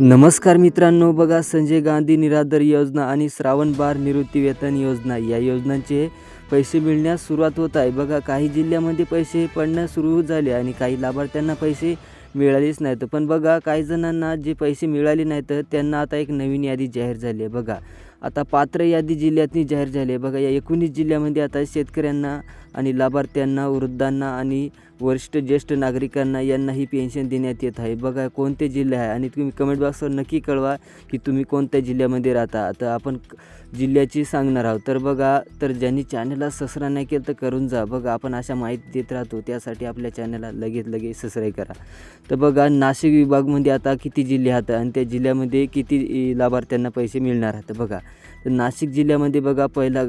नमस्कार मित्रांनो बघा संजय गांधी निराधार योजना आणि श्रावण बार निवृत्ती वेतन योजना. या योजनांचे पैसे मिळण्यास सुरुवात होत आहे. बघा काही जिल्ह्यामध्ये पैसे पडण्यास सुरू झाले आणि काही लाभार्थ्यांना पैसे मिळालेच नाहीत. पण बघा काही जणांना जे पैसे मिळाले नाहीत त्यांना आता एक नवीन यादी जाहीर झाली आहे. बघा आता पात्र यादी जिल्ह्यातनी जाहीर झाली आहे. बघा या एकोणीस जिल्ह्यामध्ये आता शेतकऱ्यांना आणि लाभार्थ्यांना वृद्धांना आणि वरिष्ठ ज्येष्ठ नागरिकांना यांनाही पेन्शन देण्यात येत आहे. बघा कोणते जिल्हे आहे? आणि तुम्ही कमेंट बॉक्सवर नक्की कळवा की तुम्ही कोणत्या जिल्ह्यामध्ये राहता. आता आपण जिल्ह्याची सांगणार आहोत. तर बघा तर ज्यांनी चॅनलला सबस्क्राईब नाही केलं तर करून जा. बघा आपण अशा माहिती देत राहतो. त्यासाठी आपल्या चॅनलला लगेच लगेच सबस्क्राईब करा. तर बघा नाशिक विभागमध्ये आता किती जिल्हे आहेत आणि त्या जिल्ह्यामध्ये किती लाभार्थ्यांना पैसे मिळणार आहेत? बघा तर नाशिक जिल्ह्यामध्ये बघा पहिला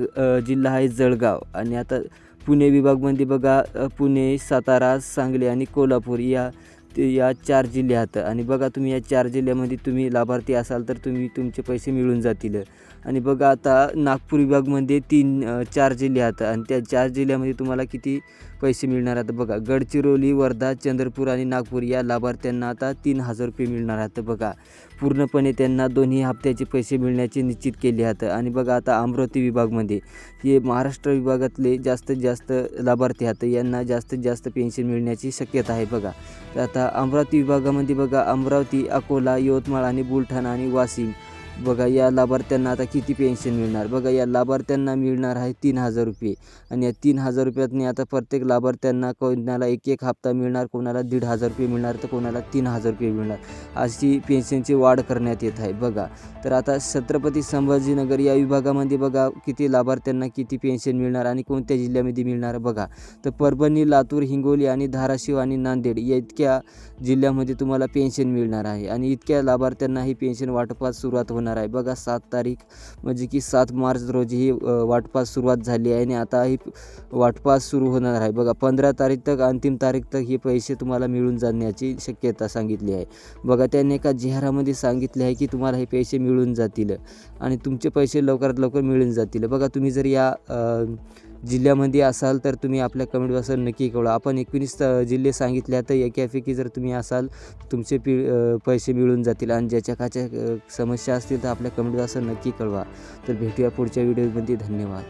जिल्हा आहे जळगाव. आणि आता पुणे विभागमध्ये बघा पुणे सातारा सांगली आणि कोल्हापूर या ते या चार जिल्हे आणि बघा तुम्ही या चार जिल्ह्यामध्ये तुम्ही लाभार्थी असाल तर तुम्ही तुमचे पैसे मिळून जातील. आणि बघा आता नागपूर विभागमध्ये तीन चार जिल्हे आहेत. आणि त्या चार जिल्ह्यामध्ये तुम्हाला किती पैसे मिळणार आहेत बघा. गडचिरोली वर्धा चंद्रपूर आणि नागपूर या लाभार्थ्यांना आता तीन हजार रुपये मिळणार आहेत बघा. पूर्णपणे त्यांना दोन्ही हप्त्याचे पैसे मिळण्याचे निश्चित केले आहेत. आणि बघा आता अमरावती विभागमध्ये हे महाराष्ट्र विभागातले जास्तीत जास्त लाभार्थी आहेत. यांना जास्तीत जास्त पेन्शन मिळण्याची शक्यता आहे बघा. आता आता अमरावती विभागामध्ये बघा अमरावती अकोला यवतमाळ आणि बुलढाणा आणि वाशिम. बघा या लाभार्थ्यांना आता किती पेन्शन मिळणार? बघा या लाभार्थ्यांना मिळणार आहे तीन हजार रुपये. आणि या तीन हजार रुपयातनी आता प्रत्येक लाभार्थ्यांना कोणाला एक एक हप्ता मिळणार कोणाला दीड हजार रुपये मिळणार तर कोणाला तीन हजार रुपये मिळणार. अशी पेन्शनची वाढ करण्यात येत आहे. बघा तर आता छत्रपती संभाजीनगर या विभागामध्ये बघा किती लाभार्थ्यांना किती पेन्शन मिळणार आणि कोणत्या जिल्ह्यामध्ये मिळणार? बघा तर परभणी लातूर हिंगोली आणि धाराशिव आणि नांदेड या इतक्या जिल्ह्यामध्ये तुम्हाला पेन्शन मिळणार आहे. आणि इतक्या लाभार्थ्यांना ही पेन्शन वाटपास सुरुवात होणार आहे. बघा सात तारीख म्हणजे की सात मार्च रोजी ही वाटपास सुरुवात झाली आहे आणि आता ही वाटपास सुरू होणार आहे. बघा पंधरा तारीख तक अंतिम तारीख तक हे पैसे तुम्हाला मिळून जाण्याची शक्यता सांगितली आहे. बघा त्याने एका जिहारामध्ये सांगितले आहे की तुम्हाला हे पैसे मिळून जातील आणि तुमचे पैसे लवकरात लवकर मिळून जातील. बघा तुम्ही जर या जिल्ह्यामध्ये असाल तर तुम्ही आपल्या कमेंट बॉक्सवर नक्की कळवा. आपण एकवीस जिल्हे सांगितल्या तर एकापैकी जर तुम्ही असाल तुमचे पि पैसे मिळून जातील आणि ज्याच्या काच्या समस्या असतील तर आपल्या कमेंट बॉक्सवर नक्की कळवा. तर भेटूया पुढच्या व्हिडिओमध्ये धन्यवाद.